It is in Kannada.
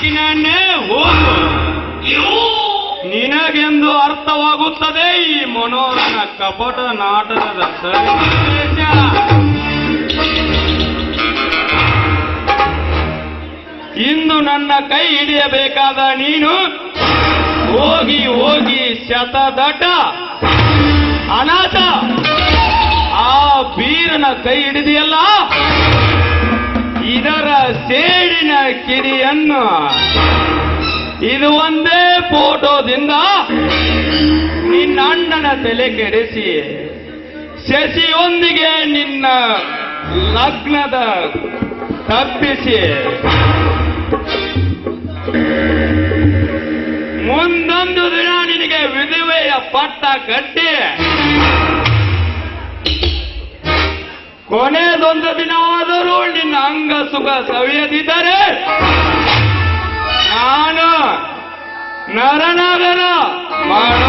ಮಾತಿನನ್ನ ಹೋಗು. ನಿನಗೆಂದು ಅರ್ಥವಾಗುತ್ತದೆ ಈ ಮನೋರನ ಕಪಟ ನಾಟಕದ ಇಂದು ನನ್ನ ಕೈ ಹಿಡಿಯಬೇಕಾದ ನೀನು ಹೋಗಿ ಹೋಗಿ ಶತದಟ. ಅನಾಥ, ಆ ಬೀರನ ಕೈ ಹಿಡಿದಿಯಲ್ಲ? ಕಿಡಿಯನ್ನು ಇದು ಒಂದೇ ಫೋಟೋದಿಂದ ನಿನ್ನ ಅಣ್ಣನ ತಲೆ ಕೆಡಿಸಿ, ಶಶಿಯೊಂದಿಗೆ ನಿನ್ನ ಲಗ್ನದ ತಪ್ಪಿಸಿ. ಮುಂದೊಂದು ದಿನ ನಿನಗೆ ವಿಧವೆಯ ಪಟ್ಟ ಕಟ್ಟಿ ಕೊನೆದೊಂದು ದಿನವಾದರೂ ನಿನ್ನ ಅಂಗ ಸುಖ ಸವಿಯದಿದ್ದರೆ ನಾನು ನರನಗರ ಮಾಡ